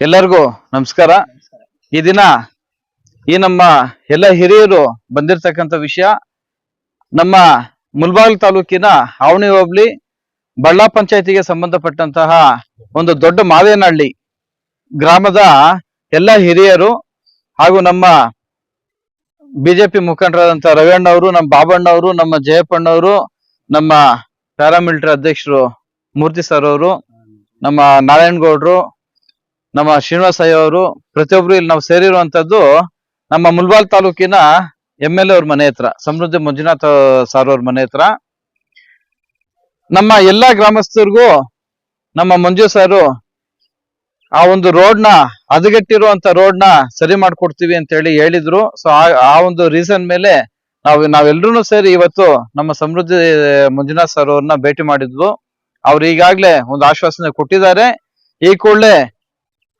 ಎಲ್ಲರಿಗೂ ನಮಸ್ಕಾರ. ಈ ದಿನ ಈ ನಮ್ಮ ಎಲ್ಲ ಹಿರಿಯರು ಬಂದಿರತಕ್ಕಂಥ ವಿಷಯ ನಮ್ಮ ಮುಲ್ಬಾಗಿಲು ತಾಲೂಕಿನ ಆವಣಿ ಹೋಬಳಿ ಬಳ್ಳಾ ಪಂಚಾಯತಿಗೆ ಸಂಬಂಧಪಟ್ಟಂತಹ ಒಂದು ದೊಡ್ಡ ಮಾವೇನಹಳ್ಳಿ ಗ್ರಾಮದ ಎಲ್ಲ ಹಿರಿಯರು ಹಾಗೂ ನಮ್ಮ ಬಿಜೆಪಿ ಮುಖಂಡರಾದಂತ ರವಿಯಣ್ಣವರು ನಮ್ಮ ಬಾಬಣ್ಣ ಅವರು ನಮ್ಮ ಜಯಪ್ಪಣ್ಣವರು ನಮ್ಮ ಪ್ಯಾರಾಮಿಲಿಟರಿ ಅಧ್ಯಕ್ಷರು ಮೂರ್ತಿ ಸರ್ ಅವರು ನಮ್ಮ ನಾರಾಯಣಗೌಡ್ರು ನಮ್ಮ ಶ್ರೀನಿವಾಸ ಅವರು, ಪ್ರತಿಯೊಬ್ರು ಇಲ್ಲಿ ನಾವು ಸೇರಿರುವಂತದ್ದು ನಮ್ಮ ಮುಲ್ಬಾಲ್ ತಾಲೂಕಿನ ಎಂ ಎಲ್ ಎ ಮನೆ ಹತ್ರ, ಸಮೃದ್ಧಿ ಮಂಜುನಾಥ ಸಾರ್ ಅವ್ರ ಮನೆ ಹತ್ರ. ನಮ್ಮ ಎಲ್ಲಾ ಗ್ರಾಮಸ್ಥರಿಗೂ ನಮ್ಮ ಮಂಜು ಸಾರು ಆ ಒಂದು ರೋಡ್ನ ಹದಗೆಟ್ಟಿರುವಂತ ರೋಡ್ನ ಸರಿ ಮಾಡ್ಕೊಡ್ತೀವಿ ಅಂತ ಹೇಳಿ ಹೇಳಿದ್ರು. ಸೊ ಆ ಒಂದು ರೀಸನ್ ಮೇಲೆ ನಾವು ನಾವೆಲ್ಲರೂ ಸೇರಿ ಇವತ್ತು ನಮ್ಮ ಸಮೃದ್ಧಿ ಮಂಜುನಾಥ್ ಸರ್ ಅವ್ರನ್ನ ಭೇಟಿ ಮಾಡಿದ್ವು. ಅವ್ರು ಈಗಾಗ್ಲೇ ಒಂದು ಆಶ್ವಾಸನೆ ಕೊಟ್ಟಿದ್ದಾರೆ. ಈ ಕೂಡಲೇ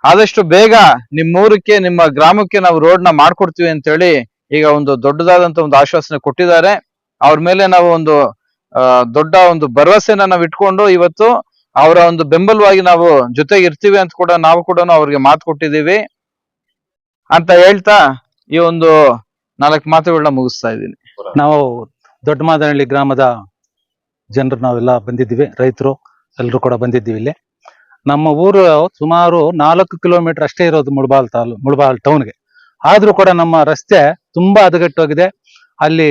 ಆದಷ್ಟು ಬೇಗ ನಿಮ್ಮ ಊರಕ್ಕೆ ನಿಮ್ಮ ಗ್ರಾಮಕ್ಕೆ ನಾವು ರೋಡ್ನ ಮಾಡ್ಕೊಡ್ತೀವಿ ಅಂತ ಹೇಳಿ ಈಗ ಒಂದು ದೊಡ್ಡದಾದಂತ ಒಂದು ಆಶ್ವಾಸನೆ ಕೊಟ್ಟಿದ್ದಾರೆ. ಅವ್ರ ಮೇಲೆ ನಾವು ಒಂದು ದೊಡ್ಡ ಒಂದು ಭರವಸೆನ ನಾವು ಇಟ್ಕೊಂಡು ಇವತ್ತು ಅವರ ಒಂದು ಬೆಂಬಲವಾಗಿ ನಾವು ಜೊತೆಗೆ ಇರ್ತೀವಿ ಅಂತ ಕೂಡ ನಾವು ಕೂಡ ಅವ್ರಿಗೆ ಮಾತು ಕೊಟ್ಟಿದ್ದೀವಿ. ಅಂತ ಹೇಳ್ತಾ ಈ ಒಂದು ನಾಲ್ಕು ಮಾತುಗಳನ್ನ ಮುಗಿಸ್ತಾ ಇದ್ದೀನಿ. ನಾವು ದೊಡ್ಡ ಮಾದನಹಳ್ಳಿ ಗ್ರಾಮದ ಜನರು ನಾವೆಲ್ಲ ಬಂದಿದ್ದೀವಿ, ರೈತರು ಎಲ್ಲರೂ ಕೂಡ ಬಂದಿದ್ದೀವಿ ಇಲ್ಲಿ. ನಮ್ಮ ಊರು ಸುಮಾರು ನಾಲ್ಕು ಕಿಲೋಮೀಟರ್ ಅಷ್ಟೇ ಇರೋದು ಮುಳಬಾಲ್ ತಾಲೂ, ಮುಳಬಾಲ್ ಟೌನ್ಗೆ ಆದ್ರೂ ಕೂಡ ನಮ್ಮ ರಸ್ತೆ ತುಂಬಾ ಹದಗೆಟ್ಟೋಗಿದೆ. ಅಲ್ಲಿ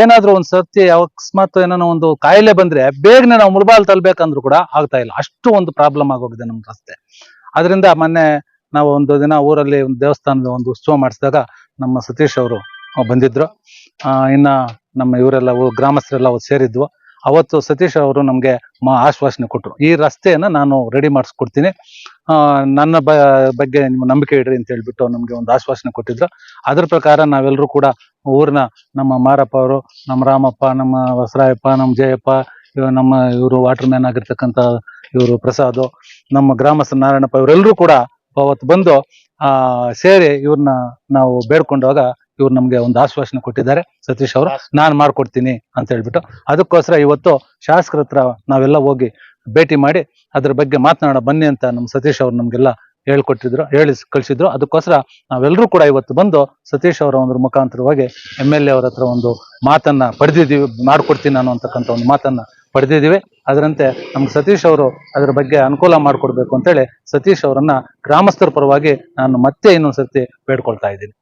ಏನಾದ್ರೂ ಒಂದ್ ಸರ್ತಿ ಅಕಸ್ಮಾತ್ ಏನೋ ಒಂದು ಕಾಯಿಲೆ ಬಂದ್ರೆ ಬೇಗನೆ ನಾವು ಮುಳಬಾಲ್ ತಲ್ಬೇಕಂದ್ರೂ ಕೂಡ ಆಗ್ತಾ ಇಲ್ಲ. ಅಷ್ಟು ಒಂದು ಪ್ರಾಬ್ಲಮ್ ಆಗೋಗಿದೆ ನಮ್ಮ ರಸ್ತೆ. ಅದರಿಂದ ಮೊನ್ನೆ ನಾವು ಒಂದು ದಿನ ಊರಲ್ಲಿ ಒಂದು ದೇವಸ್ಥಾನದ ಒಂದು ಉತ್ಸವ ಮಾಡಿಸಿದಾಗ ನಮ್ಮ ಸತೀಶ್ ಅವರು ಬಂದಿದ್ರು. ಇನ್ನ ನಮ್ಮ ಇವರೆಲ್ಲ ಗ್ರಾಮಸ್ಥರೆಲ್ಲ ಸೇರಿದ್ವು. ಅವತ್ತು ಸತೀಶ್ ಅವರು ನಮಗೆ ಮಾ ಆಶ್ವಾಸನೆ ಕೊಟ್ಟರು ಈ ರಸ್ತೆಯನ್ನ ನಾನು ರೆಡಿ ಮಾಡಿಸ್ಕೊಡ್ತೀನಿ. ನನ್ನ ಬಗ್ಗೆ ನಿಮ್ಮ ನಂಬಿಕೆ ಇಡ್ರಿ ಅಂತ ಹೇಳ್ಬಿಟ್ಟು ನಮಗೆ ಒಂದು ಆಶ್ವಾಸನೆ ಕೊಟ್ಟಿದ್ರು. ಅದ್ರ ಪ್ರಕಾರ ನಾವೆಲ್ಲರೂ ಕೂಡ ಊರಿನ ನಮ್ಮ ಮಾರಪ್ಪ ಅವರು, ನಮ್ಮ ರಾಮಪ್ಪ, ನಮ್ಮ ವಸರಾಯಪ್ಪ ನಮ್ಮ ಜಯಪ್ಪ, ಇವ ನಮ್ಮ ಇವರು ವಾಟರ್ ಮ್ಯಾನ್ ಆಗಿರ್ತಕ್ಕಂಥ ಇವರು ಪ್ರಸಾದ್, ನಮ್ಮ ಗ್ರಾಮಸ್ಥ ನಾರಾಯಣಪ್ಪ ಇವರೆಲ್ಲರೂ ಕೂಡ ಅವತ್ತು ಬಂದು, ಆ, ಸೇರಿ ಇವ್ರನ್ನ ನಾವು ಬೇಡ್ಕೊಂಡಾಗ ಇವ್ರು ನಮ್ಗೆ ಒಂದು ಆಶ್ವಾಸನೆ ಕೊಟ್ಟಿದ್ದಾರೆ. ಸತೀಶ್ ಅವರು, ನಾನು ಮಾಡ್ಕೊಡ್ತೀನಿ ಅಂತ ಹೇಳ್ಬಿಟ್ಟು. ಅದಕ್ಕೋಸ್ಕರ ಇವತ್ತು ಶಾಸಕರ ಹತ್ರ ನಾವೆಲ್ಲ ಹೋಗಿ ಭೇಟಿ ಮಾಡಿ ಅದ್ರ ಬಗ್ಗೆ ಮಾತನಾಡ ಬನ್ನಿ ಅಂತ ನಮ್ಮ ಸತೀಶ್ ಅವ್ರು ನಮ್ಗೆಲ್ಲ ಹೇಳ್ಕೊಟ್ಟಿದ್ರು, ಹೇಳಿ ಕಳ್ಸಿದ್ರು. ಅದಕ್ಕೋಸ್ಕರ ನಾವೆಲ್ಲರೂ ಕೂಡ ಇವತ್ತು ಬಂದು ಸತೀಶ್ ಅವರ ಒಂದು ಮುಖಾಂತರವಾಗಿ ಎಂ ಎಲ್ ಎ ಅವರ ಹತ್ರ ಒಂದು ಮಾತನ್ನ ಪಡೆದಿದ್ದೀವಿ, ಮಾಡ್ಕೊಡ್ತೀನಿ ನಾನು ಅಂತಕ್ಕಂಥ ಒಂದು ಮಾತನ್ನ ಪಡೆದಿದ್ದೀವಿ. ಅದರಂತೆ ನಮ್ಗೆ ಸತೀಶ್ ಅವರು ಅದ್ರ ಬಗ್ಗೆ ಅನುಕೂಲ ಮಾಡ್ಕೊಡ್ಬೇಕು ಅಂತೇಳಿ ಸತೀಶ್ ಅವರನ್ನ ಗ್ರಾಮಸ್ಥರ ಪರವಾಗಿ ನಾನು ಮತ್ತೆ ಇನ್ನೊಂದ್ಸರ್ತಿ ಬೇಡ್ಕೊಳ್ತಾ ಇದ್ದೀನಿ.